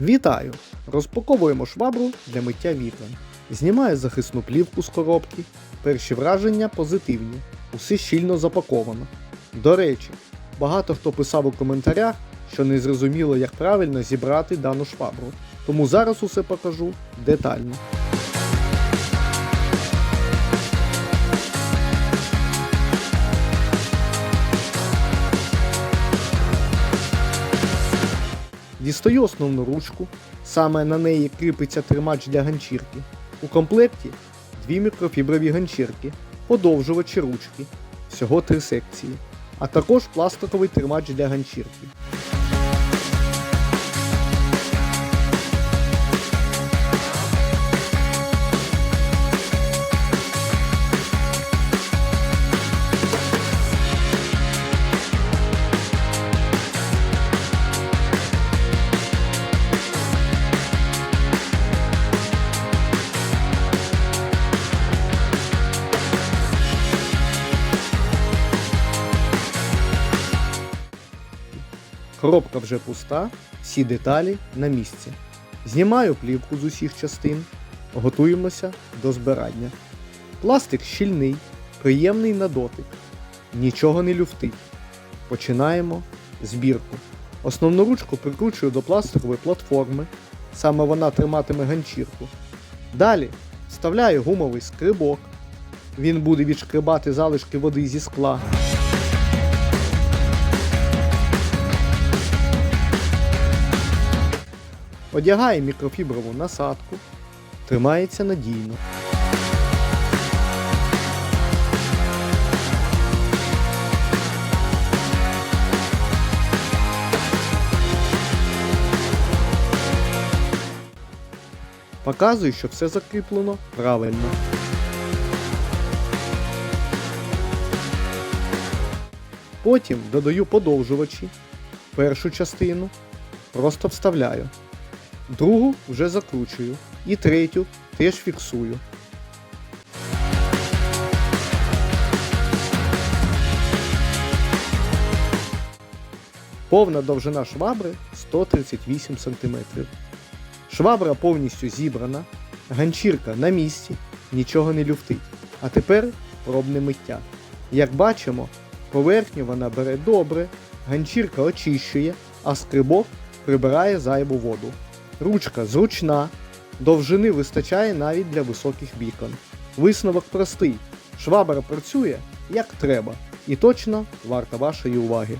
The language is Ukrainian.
Вітаю! Розпаковуємо швабру для миття вікон. Знімаю захисну плівку з коробки. Перші враження позитивні. Усе щільно запаковано. До речі, багато хто писав у коментарях, що не зрозуміло, як правильно зібрати дану швабру. Тому зараз усе покажу детально. Дістаю основну ручку, саме на неї кріпиться тримач для ганчірки. У комплекті дві мікрофіброві ганчірки, подовжувачі ручки, всього три секції, а також пластиковий тримач для ганчірки. Коробка вже пуста, всі деталі на місці. Знімаю плівку з усіх частин, готуємося до збирання. Пластик щільний, приємний на дотик, нічого не люфтить. Починаємо збірку. Основну ручку прикручую до пластикової платформи, саме вона триматиме ганчірку. Далі вставляю гумовий скрибок. Він буде відшкрибати залишки води зі скла. Одягає мікрофіброву насадку, тримається надійно. Показую, що все закріплено правильно. Потім додаю подовжувачі, першу частину просто вставляю. Другу вже закручую. І третю теж фіксую. Повна довжина швабри 138 см. Швабра повністю зібрана, ганчірка на місці, нічого не люфтить. А тепер пробне миття. Як бачимо, поверхню вона бере добре, ганчірка очищує, а скрибок прибирає зайву воду. Ручка зручна, довжини вистачає навіть для високих вікон. Висновок простий. Швабра працює як треба і точно варта вашої уваги.